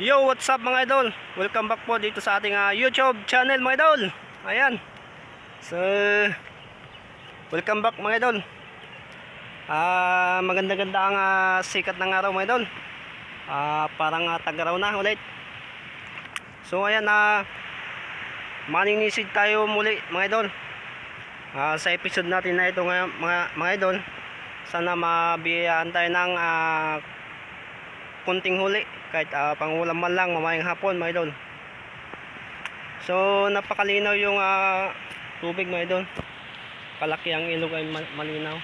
Yo, what's up mga idol? Welcome back po dito sa ating ah, YouTube channel mga idol. Ayan. So, welcome back mga idol. Ah, maganda-ganda ang ah, sikat ng araw mga idol. Ah, parang uh, tagaraw na ulit. So, ayan na maninisid tayo muli mga idol. Ah, sa episode natin na ito ngayon mga, mga idol. Sana mabiyayaan tayo ng ah, kunting huli. Kahit uh, pangulam man lang mamayang hapon mga idol. So napakalinaw yung ah, tubig mga idol. Kalaki ang ilog ay ma- malinaw.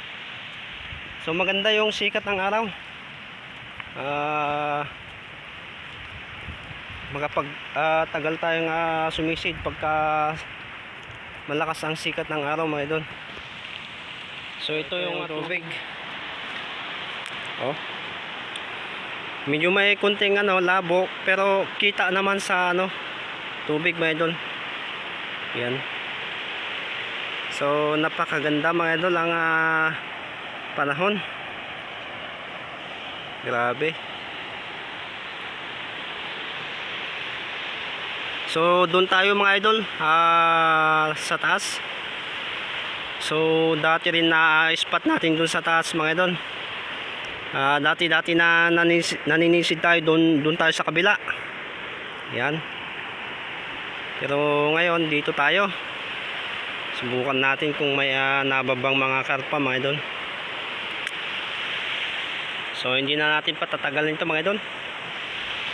So maganda yung sikat ng araw. Ah magapag ah, tagal tayong ah, sumisid pagka malakas ang sikat ng araw mga idol. So ito yung tubig. Oh medyo may kunting ano labo pero kita naman sa ano tubig mga idol. Yan. So napakaganda mga idol ang ah, panahon. Grabe. So doon tayo mga idol ah, sa taas. So dati rin na spot natin doon sa taas mga idol Ah, dati-dati na nanis, naninisid tayo doon doon tayo sa kabila. Yan. Pero ngayon dito tayo. Subukan natin kung may ah, nababang mga karpa mga idol. So hindi na natin patatagalin ito mga idol.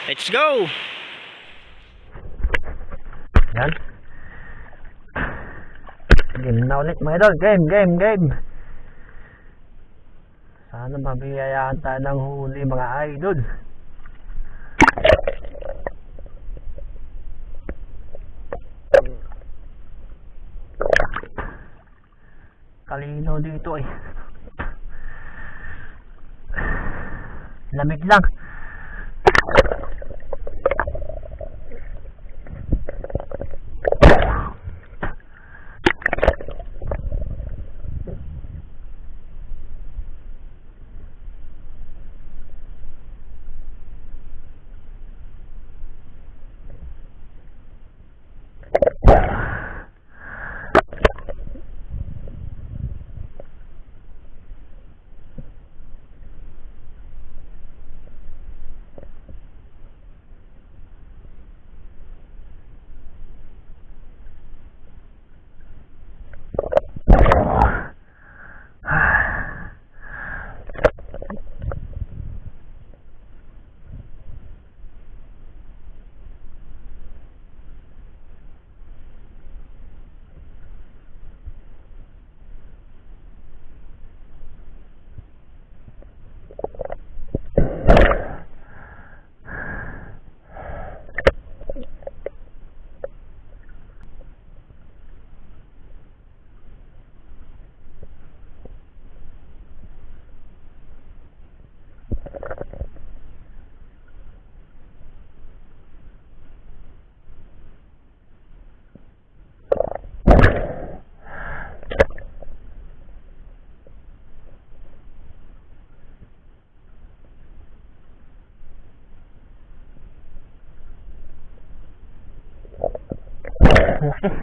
Let's go. Yan. Game na ulit mga idol. Game, game, game. Sana mabiyayaan tayo ng huli mga idol. Kalino dito eh. Lamig lang. muhdis